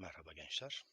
Merhaba gençler.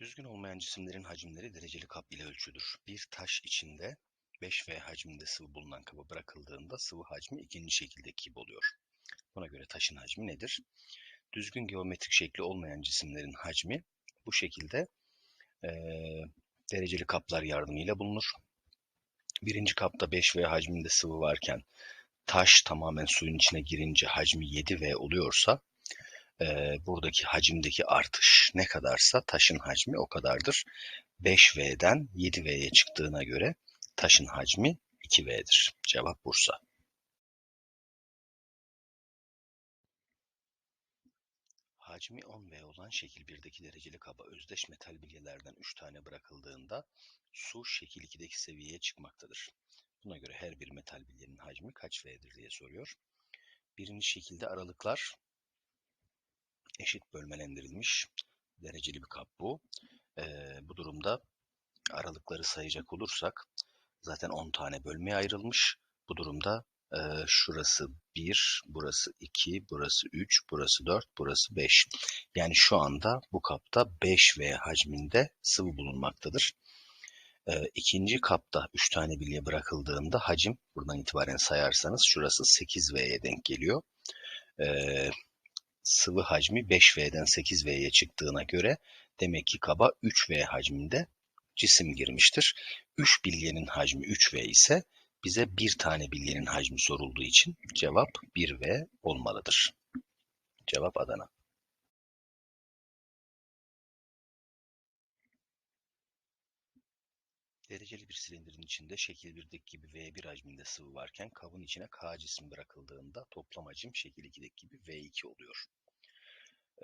Düzgün olmayan cisimlerin hacimleri dereceli kap ile ölçülür. Bir taş içinde 5V hacminde sıvı bulunan kabı bırakıldığında sıvı hacmi ikinci şekildeki gibi oluyor. Buna göre taşın hacmi nedir? Düzgün geometrik şekli olmayan cisimlerin hacmi bu şekilde e, dereceli kaplar yardımıyla bulunur. Birinci kapta 5V hacminde sıvı varken taş tamamen suyun içine girince hacmi 7V oluyorsa e, buradaki hacimdeki artış ne kadarsa taşın hacmi o kadardır. 5V'den 7V'ye çıktığına göre taşın hacmi 2V'dir. Cevap Bursa. Hacmi 10V olan şekil 1'deki dereceli kaba özdeş metal bilyelerden 3 tane bırakıldığında su şekil 2'deki seviyeye çıkmaktadır. Buna göre her bir metal bilyenin hacmi kaç V'dir diye soruyor. Birinci şekilde aralıklar eşit bölmelendirilmiş dereceli bir kap bu. Ee, bu durumda aralıkları sayacak olursak zaten 10 tane bölmeye ayrılmış. Bu durumda e, şurası 1, burası 2, burası 3, burası 4, burası 5. Yani şu anda bu kapta 5V hacminde sıvı bulunmaktadır. E, ikinci kapta 3 tane bilye bırakıldığında hacim buradan itibaren sayarsanız şurası 8V'ye denk geliyor. E, sıvı hacmi 5V'den 8V'ye çıktığına göre demek ki kaba 3V hacminde cisim girmiştir. 3 bilyenin hacmi 3V ise bize bir tane bilyenin hacmi sorulduğu için cevap 1V olmalıdır. Cevap Adana. Dereceli bir silindirin içinde şekil 1'deki gibi V1 hacminde sıvı varken kabın içine K cisim bırakıldığında toplam hacim şekil 2'deki gibi V2 oluyor.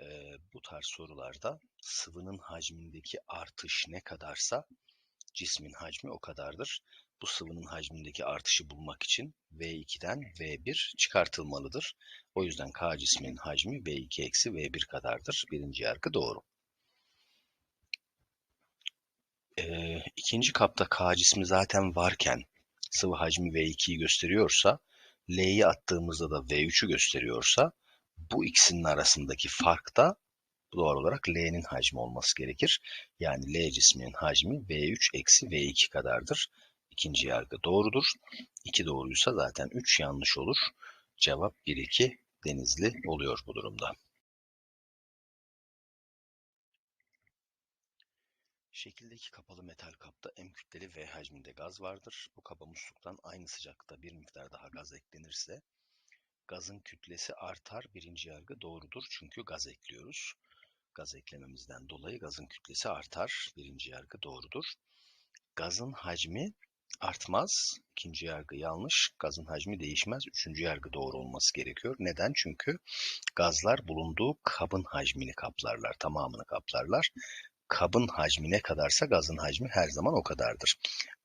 Ee, bu tarz sorularda sıvının hacmindeki artış ne kadarsa cismin hacmi o kadardır. Bu sıvının hacmindeki artışı bulmak için V2'den V1 çıkartılmalıdır. O yüzden K cisminin hacmi V2 eksi V1 kadardır. Birinci yargı doğru. Ee, ikinci kapta K cismi zaten varken sıvı hacmi V2'yi gösteriyorsa, L'yi attığımızda da V3'ü gösteriyorsa bu ikisinin arasındaki fark da doğal olarak L'nin hacmi olması gerekir. Yani L cisminin hacmi V3 eksi V2 kadardır. İkinci yargı doğrudur. 2 doğruysa zaten 3 yanlış olur. Cevap 1-2 denizli oluyor bu durumda. Şekildeki kapalı metal kapta M kütleli V hacminde gaz vardır. Bu kaba musluktan aynı sıcaklıkta bir miktar daha gaz eklenirse gazın kütlesi artar. Birinci yargı doğrudur çünkü gaz ekliyoruz. Gaz eklememizden dolayı gazın kütlesi artar. Birinci yargı doğrudur. Gazın hacmi artmaz. İkinci yargı yanlış. Gazın hacmi değişmez. Üçüncü yargı doğru olması gerekiyor. Neden? Çünkü gazlar bulunduğu kabın hacmini kaplarlar. Tamamını kaplarlar. Kabın hacmi ne kadarsa gazın hacmi her zaman o kadardır.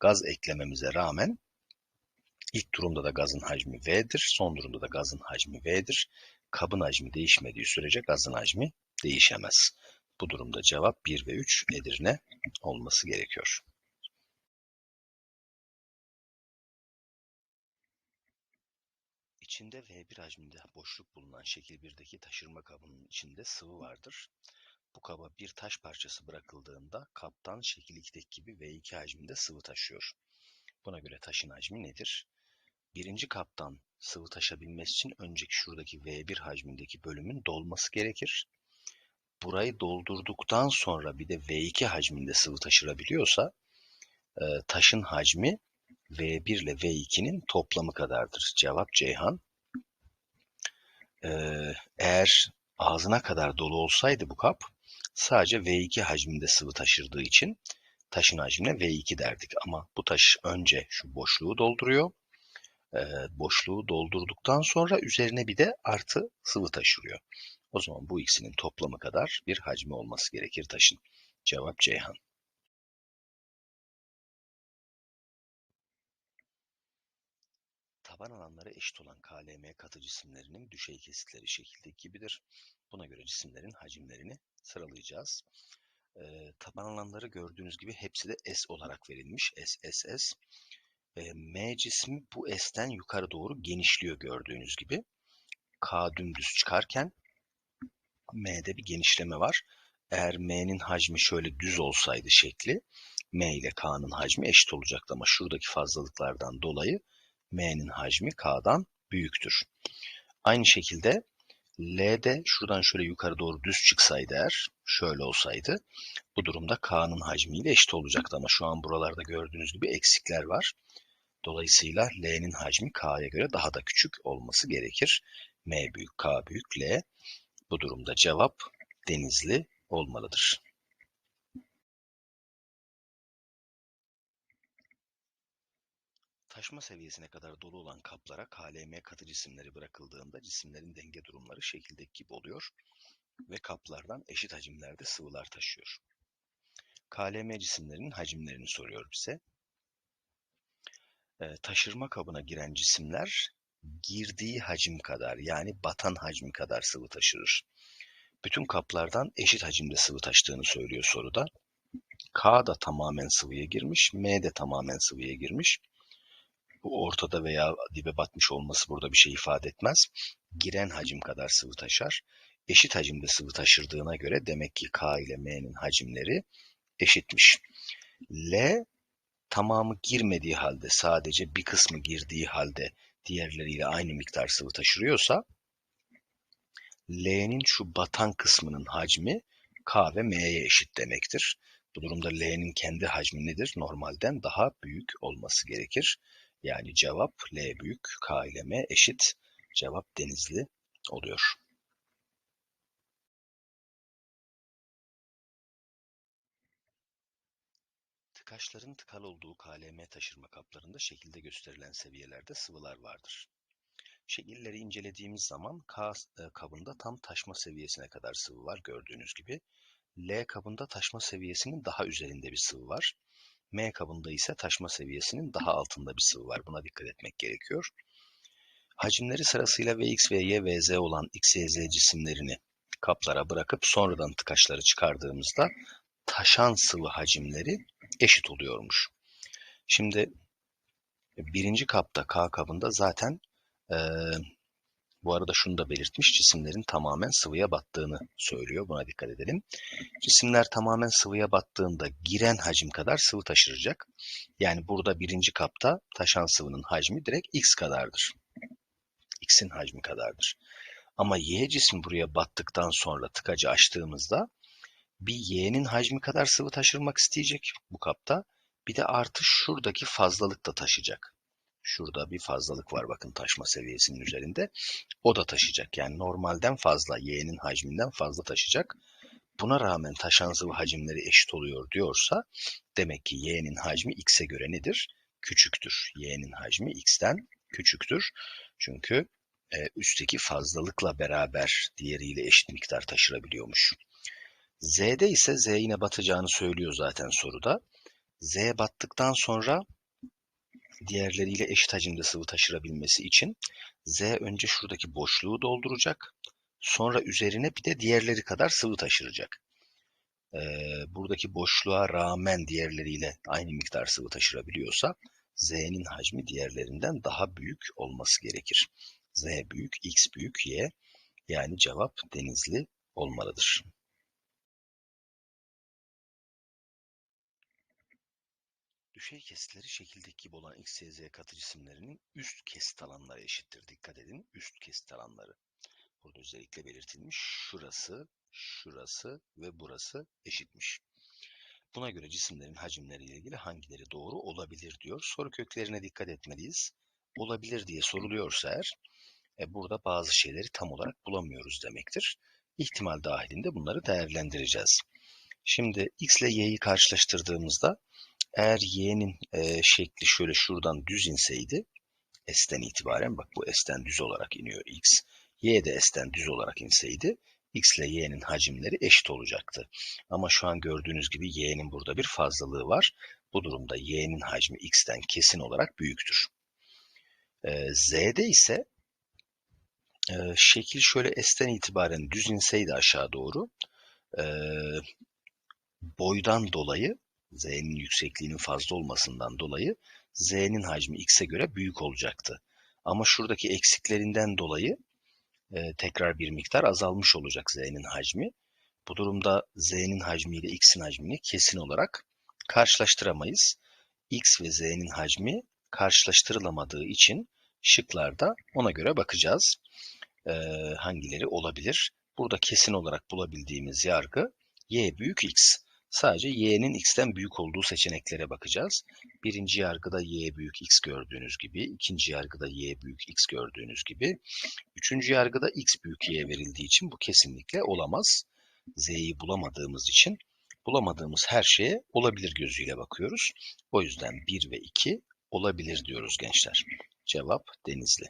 Gaz eklememize rağmen ilk durumda da gazın hacmi V'dir. Son durumda da gazın hacmi V'dir. Kabın hacmi değişmediği sürece gazın hacmi değişemez. Bu durumda cevap 1 ve 3 Edirne olması gerekiyor. İçinde V1 hacminde boşluk bulunan şekil 1'deki taşırma kabının içinde sıvı vardır. Bu kaba bir taş parçası bırakıldığında kaptan şekil 2'deki gibi V2 hacminde sıvı taşıyor. Buna göre taşın hacmi nedir? Birinci kaptan sıvı taşabilmesi için önceki şuradaki V1 hacmindeki bölümün dolması gerekir. Burayı doldurduktan sonra bir de V2 hacminde sıvı taşırabiliyorsa e, taşın hacmi V1 ile V2'nin toplamı kadardır. Cevap Ceyhan. Ee, eğer ağzına kadar dolu olsaydı bu kap sadece V2 hacminde sıvı taşırdığı için taşın hacmine V2 derdik. Ama bu taş önce şu boşluğu dolduruyor. Ee, boşluğu doldurduktan sonra üzerine bir de artı sıvı taşırıyor. O zaman bu ikisinin toplamı kadar bir hacmi olması gerekir taşın. Cevap Ceyhan. Taban alanları eşit olan KLM katı cisimlerinin düşey kesitleri şekildeki gibidir. Buna göre cisimlerin hacimlerini sıralayacağız. Ee, taban alanları gördüğünüz gibi hepsi de S olarak verilmiş. S, S, S. Ee, M cismi bu S'ten yukarı doğru genişliyor gördüğünüz gibi. K dümdüz çıkarken M'de bir genişleme var. Eğer M'nin hacmi şöyle düz olsaydı şekli, M ile K'nın hacmi eşit olacaktı ama şuradaki fazlalıklardan dolayı M'nin hacmi K'dan büyüktür. Aynı şekilde L'de şuradan şöyle yukarı doğru düz çıksaydı eğer, şöyle olsaydı, bu durumda K'nın hacmiyle eşit olacaktı ama şu an buralarda gördüğünüz gibi eksikler var. Dolayısıyla L'nin hacmi K'ya göre daha da küçük olması gerekir. M büyük, K büyük, L. Bu durumda cevap denizli olmalıdır. Taşma seviyesine kadar dolu olan kaplara KLM katı cisimleri bırakıldığında cisimlerin denge durumları şekildeki gibi oluyor ve kaplardan eşit hacimlerde sıvılar taşıyor. KLM cisimlerinin hacimlerini soruyor bize. E, taşırma kabına giren cisimler girdiği hacim kadar yani batan hacmi kadar sıvı taşırır. Bütün kaplardan eşit hacimde sıvı taştığını söylüyor soruda. K da tamamen sıvıya girmiş, M de tamamen sıvıya girmiş. Ortada veya dibe batmış olması burada bir şey ifade etmez. Giren hacim kadar sıvı taşar. Eşit hacimde sıvı taşırdığına göre demek ki K ile M'nin hacimleri eşitmiş. L tamamı girmediği halde sadece bir kısmı girdiği halde diğerleriyle aynı miktar sıvı taşırıyorsa L'nin şu batan kısmının hacmi K ve M'ye eşit demektir. Bu durumda L'nin kendi hacmi nedir? Normalden daha büyük olması gerekir. Yani cevap L büyük, K ile M eşit. Cevap denizli oluyor. Tıkaçların tıkalı olduğu KLM taşırma kaplarında şekilde gösterilen seviyelerde sıvılar vardır. Şekilleri incelediğimiz zaman K e, kabında tam taşma seviyesine kadar sıvı var gördüğünüz gibi. L kabında taşma seviyesinin daha üzerinde bir sıvı var. M kabında ise taşma seviyesinin daha altında bir sıvı var. Buna dikkat etmek gerekiyor. Hacimleri sırasıyla Vx, Vy, Vz olan X, Y, Z cisimlerini kaplara bırakıp sonradan tıkaçları çıkardığımızda taşan sıvı hacimleri eşit oluyormuş. Şimdi birinci kapta K kabında zaten e, bu arada şunu da belirtmiş cisimlerin tamamen sıvıya battığını söylüyor. Buna dikkat edelim. Cisimler tamamen sıvıya battığında giren hacim kadar sıvı taşıracak. Yani burada birinci kapta taşan sıvının hacmi direkt x kadardır. x'in hacmi kadardır. Ama y cisim buraya battıktan sonra tıkacı açtığımızda bir y'nin hacmi kadar sıvı taşırmak isteyecek bu kapta. Bir de artı şuradaki fazlalık da taşıyacak. Şurada bir fazlalık var bakın taşma seviyesinin üzerinde. O da taşıyacak. Yani normalden fazla, y'nin hacminden fazla taşıyacak. Buna rağmen taşan sıvı hacimleri eşit oluyor diyorsa demek ki y'nin hacmi x'e göre nedir? Küçüktür. y'nin hacmi x'ten küçüktür. Çünkü e, üstteki fazlalıkla beraber diğeriyle eşit miktar taşırabiliyormuş. Z'de ise Z yine batacağını söylüyor zaten soruda. Z battıktan sonra diğerleriyle eşit hacimde sıvı taşırabilmesi için Z önce şuradaki boşluğu dolduracak. Sonra üzerine bir de diğerleri kadar sıvı taşıracak. Ee, buradaki boşluğa rağmen diğerleriyle aynı miktar sıvı taşırabiliyorsa Z'nin hacmi diğerlerinden daha büyük olması gerekir. Z büyük, X büyük, Y. Yani cevap denizli olmalıdır. Düşey kesitleri şekildeki gibi olan X, Y, Z katı cisimlerinin üst kesit alanları eşittir. Dikkat edin üst kesit alanları. Burada özellikle belirtilmiş. Şurası, şurası ve burası eşitmiş. Buna göre cisimlerin hacimleriyle ilgili hangileri doğru olabilir diyor. Soru köklerine dikkat etmeliyiz. Olabilir diye soruluyorsa eğer e, burada bazı şeyleri tam olarak bulamıyoruz demektir. İhtimal dahilinde bunları değerlendireceğiz. Şimdi x ile y'yi karşılaştırdığımızda eğer y'nin e, şekli şöyle şuradan düz inseydi s'ten itibaren bak bu s'ten düz olarak iniyor x. y de s'ten düz olarak inseydi x ile y'nin hacimleri eşit olacaktı. Ama şu an gördüğünüz gibi y'nin burada bir fazlalığı var. Bu durumda y'nin hacmi x'ten kesin olarak büyüktür. E, z'de ise e, şekil şöyle s'ten itibaren düz inseydi aşağı doğru e, boydan dolayı z'nin yüksekliğinin fazla olmasından dolayı z'nin hacmi x'e göre büyük olacaktı. Ama şuradaki eksiklerinden dolayı e, tekrar bir miktar azalmış olacak Z'nin hacmi. Bu durumda Z'nin hacmi ile X'in hacmini kesin olarak karşılaştıramayız. X ve Z'nin hacmi karşılaştırılamadığı için şıklarda ona göre bakacağız. Ee, hangileri olabilir? Burada kesin olarak bulabildiğimiz yargı Y büyük X. Sadece Y'nin X'ten büyük olduğu seçeneklere bakacağız. Birinci yargıda Y büyük X gördüğünüz gibi, ikinci yargıda Y büyük X gördüğünüz gibi, üçüncü yargıda X büyük Y verildiği için bu kesinlikle olamaz. Z'yi bulamadığımız için bulamadığımız her şeye olabilir gözüyle bakıyoruz. O yüzden 1 ve 2 olabilir diyoruz gençler. Cevap Denizli.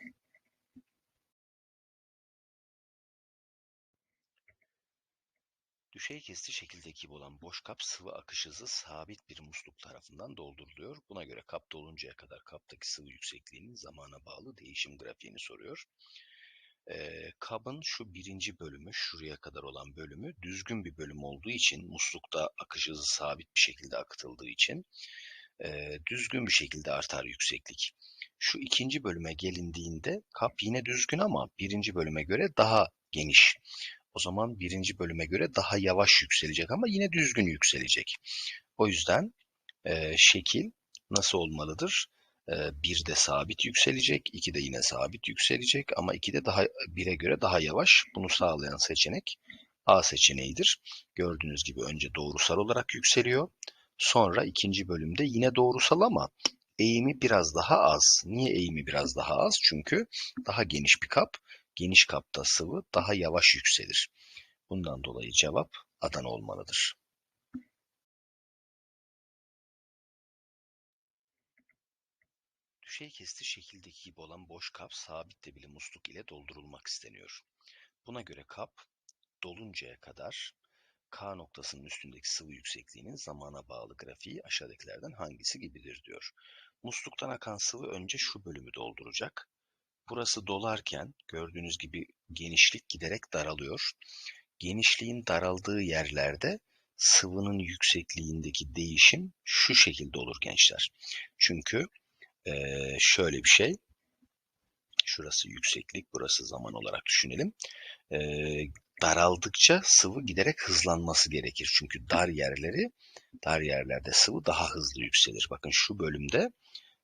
Düşey kesti şekildeki olan boş kap sıvı akış hızı sabit bir musluk tarafından dolduruluyor. Buna göre kap doluncaya kadar kaptaki sıvı yüksekliğinin zamana bağlı değişim grafiğini soruyor. Ee, kabın şu birinci bölümü, şuraya kadar olan bölümü düzgün bir bölüm olduğu için, muslukta akış hızı sabit bir şekilde akıtıldığı için e, düzgün bir şekilde artar yükseklik. Şu ikinci bölüme gelindiğinde kap yine düzgün ama birinci bölüme göre daha geniş. O zaman birinci bölüme göre daha yavaş yükselecek ama yine düzgün yükselecek. O yüzden e, şekil nasıl olmalıdır? Bir de sabit yükselecek, iki de yine sabit yükselecek ama iki de daha bire göre daha yavaş. Bunu sağlayan seçenek A seçeneğidir. Gördüğünüz gibi önce doğrusal olarak yükseliyor. Sonra ikinci bölümde yine doğrusal ama eğimi biraz daha az. Niye eğimi biraz daha az? Çünkü daha geniş bir kap. Geniş kapta sıvı daha yavaş yükselir. Bundan dolayı cevap Adana olmalıdır. Düşey kesti şekildeki gibi olan boş kap sabit debili musluk ile doldurulmak isteniyor. Buna göre kap doluncaya kadar K noktasının üstündeki sıvı yüksekliğinin zamana bağlı grafiği aşağıdakilerden hangisi gibidir diyor. Musluktan akan sıvı önce şu bölümü dolduracak. Burası dolarken gördüğünüz gibi genişlik giderek daralıyor. Genişliğin daraldığı yerlerde sıvının yüksekliğindeki değişim şu şekilde olur gençler. Çünkü şöyle bir şey. Şurası yükseklik, burası zaman olarak düşünelim. Daraldıkça sıvı giderek hızlanması gerekir. Çünkü dar yerleri, dar yerlerde sıvı daha hızlı yükselir. Bakın şu bölümde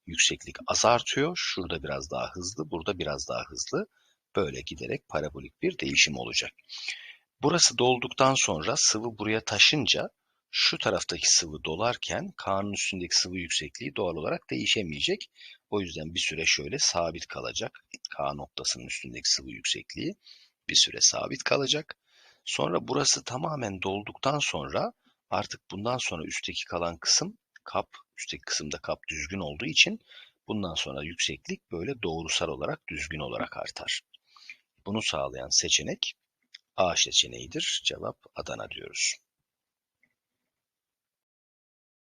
yükseklik az artıyor. Şurada biraz daha hızlı, burada biraz daha hızlı. Böyle giderek parabolik bir değişim olacak. Burası dolduktan sonra sıvı buraya taşınca şu taraftaki sıvı dolarken K'nın üstündeki sıvı yüksekliği doğal olarak değişemeyecek. O yüzden bir süre şöyle sabit kalacak. K noktasının üstündeki sıvı yüksekliği bir süre sabit kalacak. Sonra burası tamamen dolduktan sonra artık bundan sonra üstteki kalan kısım kap, üstteki kısımda kap düzgün olduğu için bundan sonra yükseklik böyle doğrusal olarak düzgün olarak artar. Bunu sağlayan seçenek A seçeneğidir. Cevap Adana diyoruz.